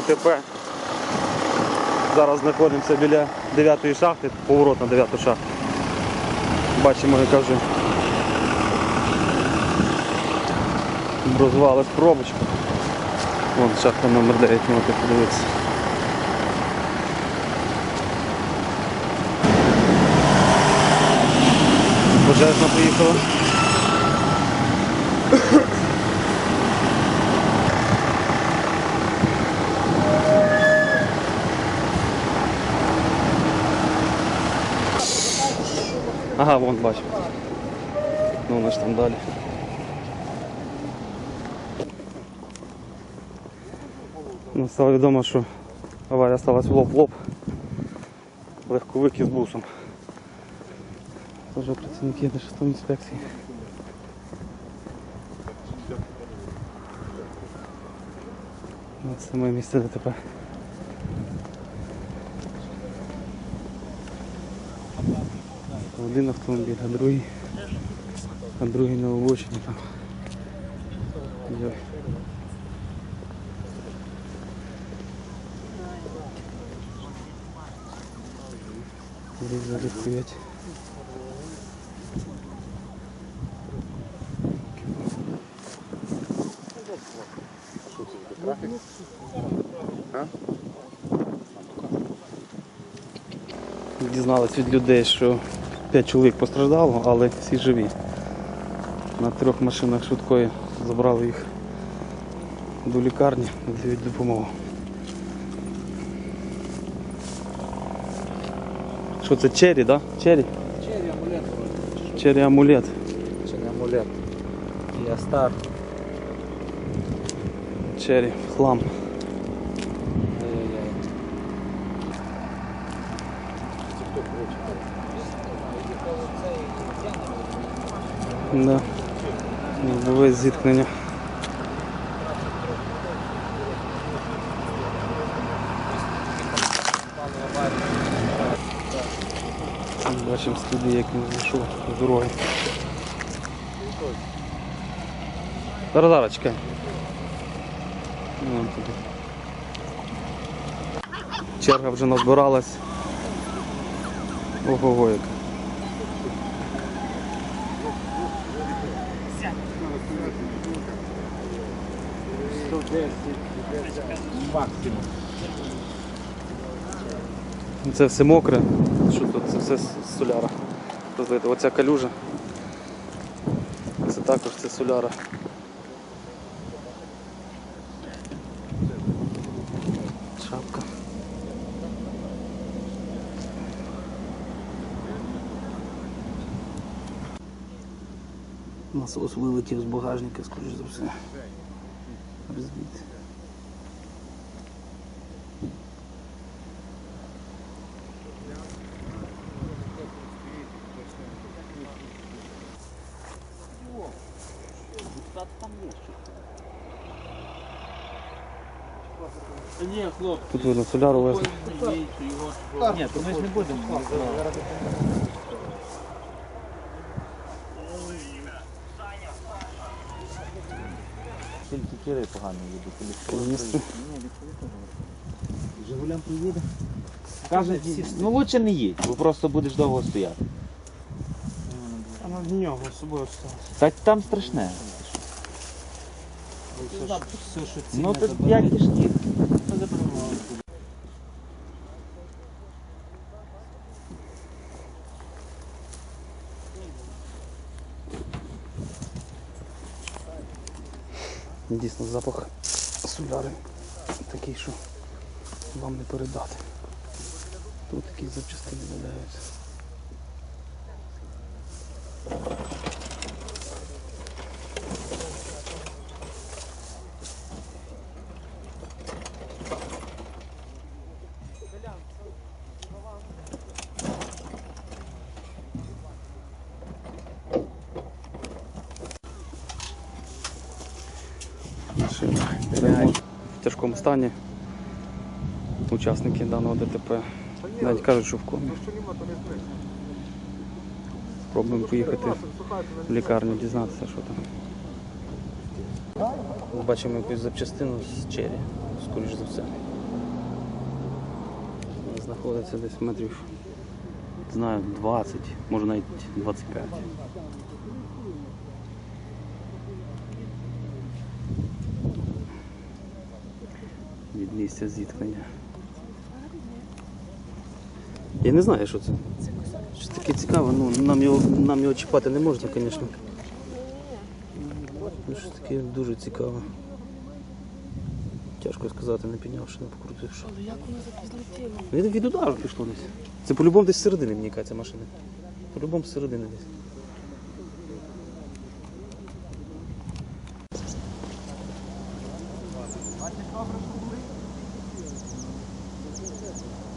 ДТП. Зараз знаходимося біля 9 шахти, поворот на 9 шахту. Бачимо, яка вже розвалась пробочка. Вон шахта номер 9, можете подивитися. Пожежна поїхала. Ага, вон бачу. Ну, ж там далі. Ну, стало відомо, що аварія сталася в лоб в лоб. Легковик із бусом. Теж працівники Державної інспекції. Ось саме місце ДТП. Один автомобіль, а другий, а другий на обочині там. Йой. Хуять. Дізналась від людей, що 5 чоловік постраждало, але всі живі. На трьох машинах швидкої забрали їх до лікарні, надають допомогу. Що це чері, да? Чері? Черри амулет. Чері амулет. Не амулет. Я стар. Чері, хлам. Да. Було зіткнення. Бачимо сліди, як він зійшов з дороги. Зараз зараз чекай. Туди. Черга вже назбиралась. Ого-го яка. Максимум. Це все мокре. Що тут? Це все соляра. Розлито. Оця калюжа. Це також це соляра. Шапка. Насос вилетів з багажника, скоріш за все. Розбитий. Ні, хлоп. Тут видно соляру везли. Ні, то ми ж не будемо. Тільки кіри погано їдуть. Міністри. Жигулям приїде. Каже, ну лучше не їдь, бо просто будеш довго стояти. А на нього з собою стало. Так там страшне. Все, що Ну тут як кишки. Дійсно запах соляри такий, що вам не передати. Тут такі запчастини валяються. В тяжкому стані. Учасники даного ДТП навіть кажуть, що в комі. Спробуємо поїхати в лікарню, дізнатися, що там. Бачимо якусь запчастину з чері, скоріш за все. Знаходиться десь метрів, знаю, 20, може навіть 25. місця зіткнення. Я не знаю, що це. Що таке цікаво, ну нам його нам його чіпати не можна, звісно. Ну, Щось таке дуже цікаво. Тяжко сказати, не піднявши, не покрутивши. Але як воно запізнотіло? Від, від удару пішло десь. Це по-любому десь середини мені кажеться машини. По-любому середини десь. Добре, Gracias.